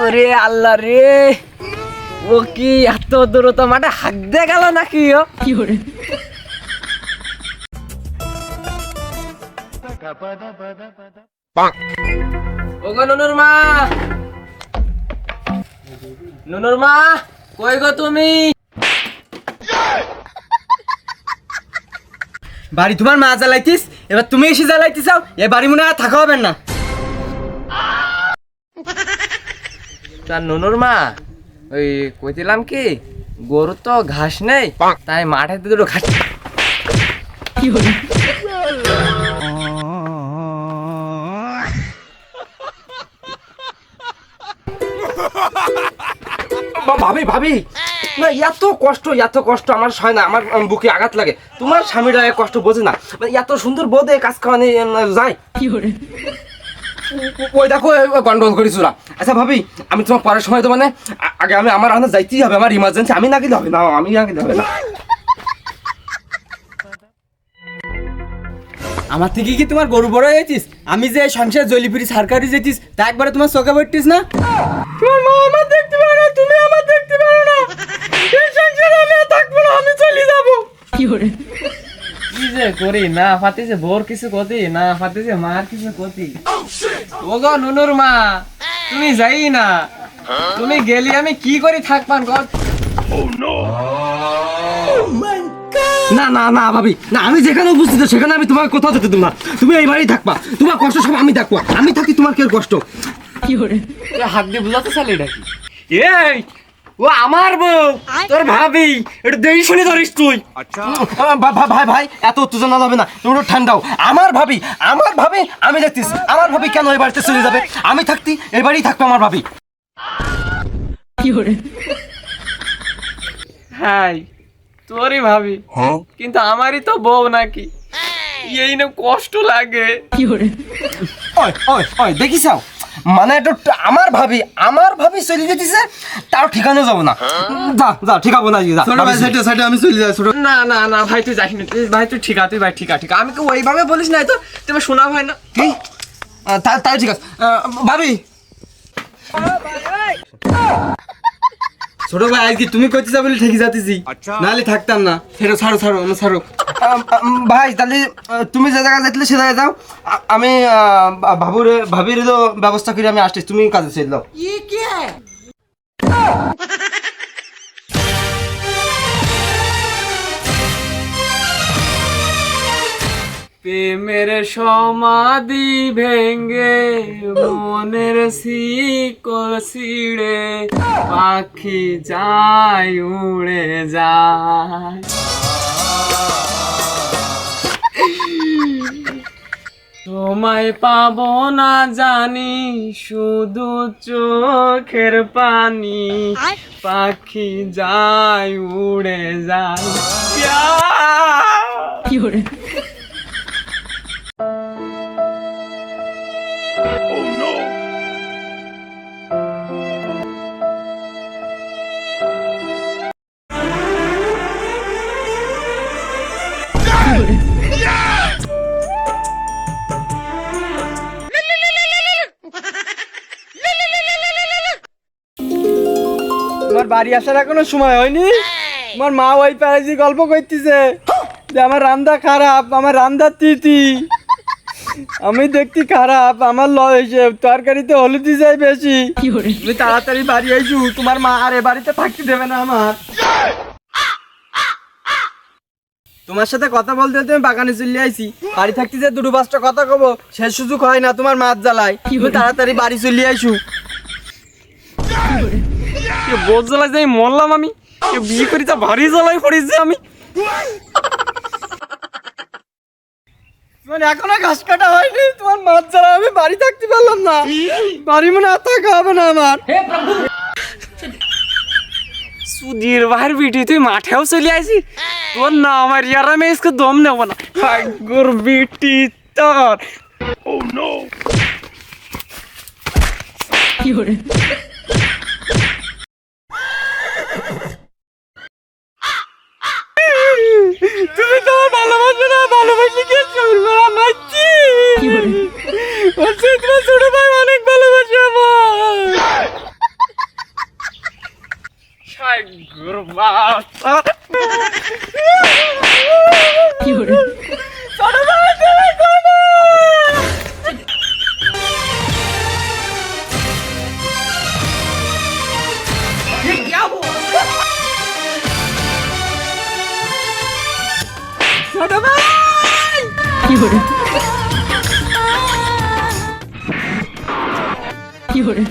ওরে আল্লাহ রে। ও কি এত দূরত মাঠে হাক দিয়ে গেল নাকি ও? ওগো নুনুর মা। নুনুর মা, কই গো তুমি? বাড়ি তোমার মা জ্বালাইতিস, এবার তুমি এসে জ্বালাইতে চাও, এ বাড়ি মনে হয় থাকা হবে না। তার নুনুর মা ওই কইছিলাম কি গরু তো ঘাস নেই তাই মাঠে দুটো ঘাস বা- ভাবি ভাবি না এত কষ্ট এত কষ্ট আমার হয় না আমার বুকে আঘাত লাগে। তোমার স্বামীরা কষ্ট বোঝে না। মানে এত সুন্দর বোধে কাজ খাওয়ানি যায়। ওই দেখো গন্ডগোল করি আচ্ছা ভাবি আমি তোমার পরের সময় তো মানে আগে আমি আমার আনন্দ যাইতেই হবে আমার ইমার্জেন্সি আমি না গেলে হবে না আমি না গেলে হবে না। আমার থেকে কি তোমার গরু বড় হয়েছিস? আমি যে সংসার জলিপুরি সরকারি যেতিস তা একবারে তোমার চোখে পড়তিস না? তোমার মা আমার দেখতে পারো না তুমি আমার দেখতে পারো না। এই সংসারে আমি থাকব না আমি চলে যাব। কি যে করি? না ফাতিছে বোর কিছু কতি না ফাতিছে মার কিছু কতি ওগো নুনুর মা তুমি যাই না। তুমি গেলি আমি কি করি থাকবান গো না না না ভাবি। না আমি যেখানে উপস্থিত সেখানে আমি তোমাকে কোথাও যেতে দেবো না তুমি এই বাড়ি থাকবা। তোমার কষ্ট সব আমি দেখব। আমি থাকি তোমার কি কষ্ট? তুই হাত দিয়ে বুঝাতে চালি নাকি? এই ও আমার বউ তোর ভাবি একটু দেরি শুনে ধরিস তুই। ভা- ভাই ভাই এত উত্তেজনা যাবে না তুমি একটু ঠান্ডাও আমার ভাবি আমার ভাবি আমি দেখতিস আমার ভাবি কেন এই বাড়িতে চলে যাবে? আমি থাকতি এই বাড়ি থাকব আমার ভাবি। হাই তোরই ভাবি। কিন্তু আমারই তো বউ নাকি। এই না কষ্ট লাগে। ওই ওই ওই দেখিস মানে একটু আমার ভাবি আমার ভাবি চলি যেতেছে তার ঠিকানা যাব না। যা যা ঠিকাবো না যা ছোট ভাই সাইডে সাইডে আমি চলে যাই ছোট। না না না ভাই তুই যাস না তুই ভাই তুই ঠিক আছে তুই ভাই ঠিক আছে আমি কি ওইভাবে বলিস না তো? তুমি শোনা ভাই না? কি? তা- তাই ঠিক আছে। ভাবি। ছোট ভাই আজকে তুমি কইতে যাবে বলে ঠিকই যাতেছি নাহলে থাকতাম না। ফেরো ছাড়ো ছাড়ো আমি ছাড়ো ভাই তাহলে তুমি যে জায়গায় যাইতে সে জায়গায় যাও। আমি ভাবুর ভাবির তো ব্যবস্থা করে আমি আসছি। তুমি কাজে ছিল প্রেমের সমাধি ভেঙ্গে মনের শিকল ছিঁড়ে পাখি যায়, উড়ে যায়। তোমায় পাবো না জানি, শুধু চোখের পানি। পাখি যায়, উড়ে যায়। প্যার। তোমার বাড়ি আসার এখনও সময় হয়নি। আমার মা ওই প্যারাজি গল্প করতেছে যে আমার রান্দা খারাপ আমার রান্দার তিথি আমি দেখতে খারাপ আমার ল হয়েছে তরকারিতে হলুদি যাই বেশি। তুমি তাড়াতাড়ি বাড়ি আইসু তোমার মা আর এ বাড়িতে থাকতে দেবে না আমার। তোমার সাথে কথা বলতে বলতে আমি বাগানে চলে আইছি। বাড়ি থাকতে যে দুটো পাঁচটা কথা কব সে সুযোগ হয় না তোমার মাছ জ্বালায়। তুমি তাড়াতাড়ি বাড়ি চলে আইসু। বোধ জ্বালায় যে আমি মরলাম আমি। বিয়ে করি তা ভারি জ্বালাই পড়িস আমি। মানে এখনও ঘাস কাটা হয়নি? তোমার মাছ ছাড়া আমি বাড়ি থাকতে পারলাম না। বাড়ি না আমার। সুধীর ভাইয়ের বিটি তুই মাঠেও চলে আসি তোর না আমার ইয়ার আমি এসকে দম নেব না। ভাগ্যর বিটি তোর। oh ও নো কি হরে তুমি তো ভালোবাসো না ভালোবাসি কে চলবে মারছি বলছি তোমার ছোট ভাই অনেক ভালোবাসে আমার। ছোট ভাই কি করে কি করে